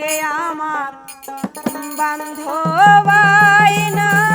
রে আমার বান্ধবাই না।